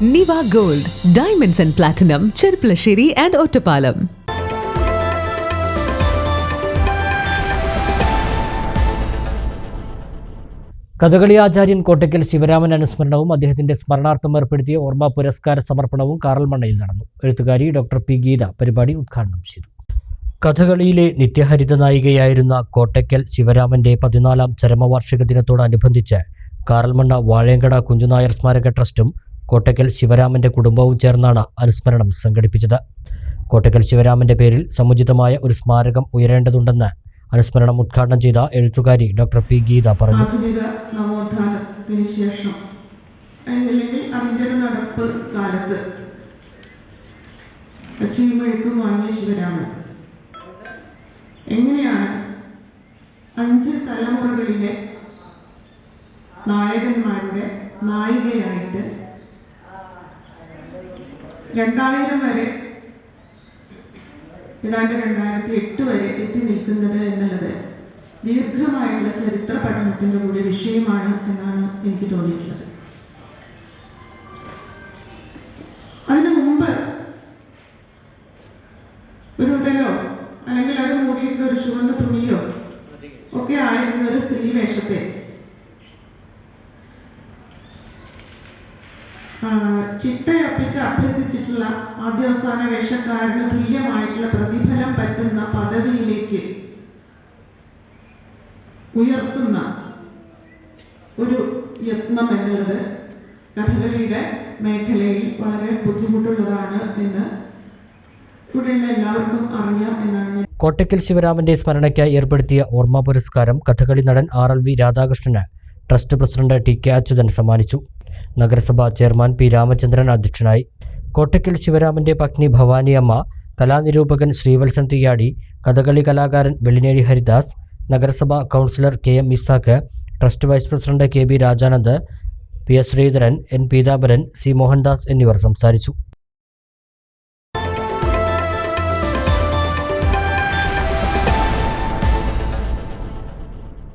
Niva gold diamonds and platinum Cherpulassery and Ottapalam Kathakali ആചാര്യൻ കോട്ടയ്ക്കൽ ശിവരാമൻ അനുസ്മരണവും അദ്ദേഹത്തിന്റെ സ്മരണാർത്ഥം ഏർപ്പെടുത്തിയ ഓർമ്മ പുരസ്കാര സമർപ്പണവും കാറൽമണ്ണയിൽ നടന്നു. എഴുത്തുകാരി ഡോക്ടർ പി ഗീത പരിപാടി ഉദ്ഘാടനം ചെയ്തു. കഥകളിയിലെ നിത്യഹരിത നായികയായിരുന്ന കോട്ടയ്ക്കൽ ശിവരാമന്റെ പതിനാലാം ചരമവാർഷിക ദിനത്തോടനുബന്ധിച്ച് കാറൽമണ്ണ വാഴയങ്കട കുഞ്ചുനായർ സ്മാരക ട്രസ്റ്റും കോട്ടയ്ക്കൽ ശിവരാമന്റെ കുടുംബവും ചേർന്നാണ് അനുസ്മരണം സംഘടിപ്പിച്ചത്. കോട്ടക്കൽ ശിവരാമന്റെ പേരിൽ സമുചിതമായ ഒരു സ്മാരകം ഉയരേണ്ടതുണ്ടെന്ന് അനുസ്മരണം ഉദ്ഘാടനം ചെയ്ത എഴുത്തുകാരി ഡോക്ടർ പി. ഗീത പറഞ്ഞു. അല്ലെങ്കിൽ നടപ്പ് എങ്ങനെയാണ് അഞ്ച് തലമുറകളിലെ നായകന്മാരുടെ നായികയായിട്ട് രണ്ടായിരം വരെ ഏതാണ്ട് രണ്ടായിരത്തി എട്ട് വരെ എത്തി നിൽക്കുന്നത് എന്നുള്ളത് ദീർഘമായുള്ള ചരിത്ര പഠനത്തിന്റെ കൂടി വിഷയമാണ് എന്നാണ് എനിക്ക് തോന്നിയിട്ടുള്ളത്. അതിനു മുമ്പ് ഒരു ഉരലോ അല്ലെങ്കിൽ അത് മൂടിയിട്ടുള്ള ഒരു ചുവന്ന തുണിയോ ഒക്കെ ആയിരുന്ന ഒരു സ്ത്രീ വേഷത്തെ. ആ, ചിട്ടയൊപ്പിച്ച് അഭ്യസിച്ചിട്ടുള്ള ആദ്യാവസാന വേഷക്കാരന് തുല്യമായിട്ടുള്ള പ്രതിഫലം പറ്റുന്ന പദവിയിലേക്ക് ഉയർത്തുന്ന ഒരു യത്നം എന്നുള്ളത് കഥകളിയുടെ മേഖലയിൽ വളരെ ബുദ്ധിമുട്ടുള്ളതാണ് എന്ന് ഇവിടെയുള്ള കോട്ടയ്ക്കൽ ശിവരാമന്റെ സ്മരണയ്ക്കായി ഏർപ്പെടുത്തിയ ഓർമ്മ പുരസ്കാരം കഥകളി നടൻ ആർ എൽ വി രാധാകൃഷ്ണന് trust president T K Achuthan സമ്മാനിച്ചു. നഗരസഭാ ചെയർമാൻ പി രാമചന്ദ്രൻ അധ്യക്ഷനായി. കോട്ടയ്ക്കൽ ശിവരാമന്റെ പത്നി ഭവാനിയമ്മ കലാനിരൂപകൻ ശ്രീവത്സൻ തിയാടി കഥകളി കലാകാരൻ വെള്ളിനേഴി ഹരിദാസ് നഗരസഭാ councillor K M Isaq trust vice president K B Rajanand P S Sreedharan N Peethambaran C Mohandas എന്നിവർ സംസാരിച്ചു.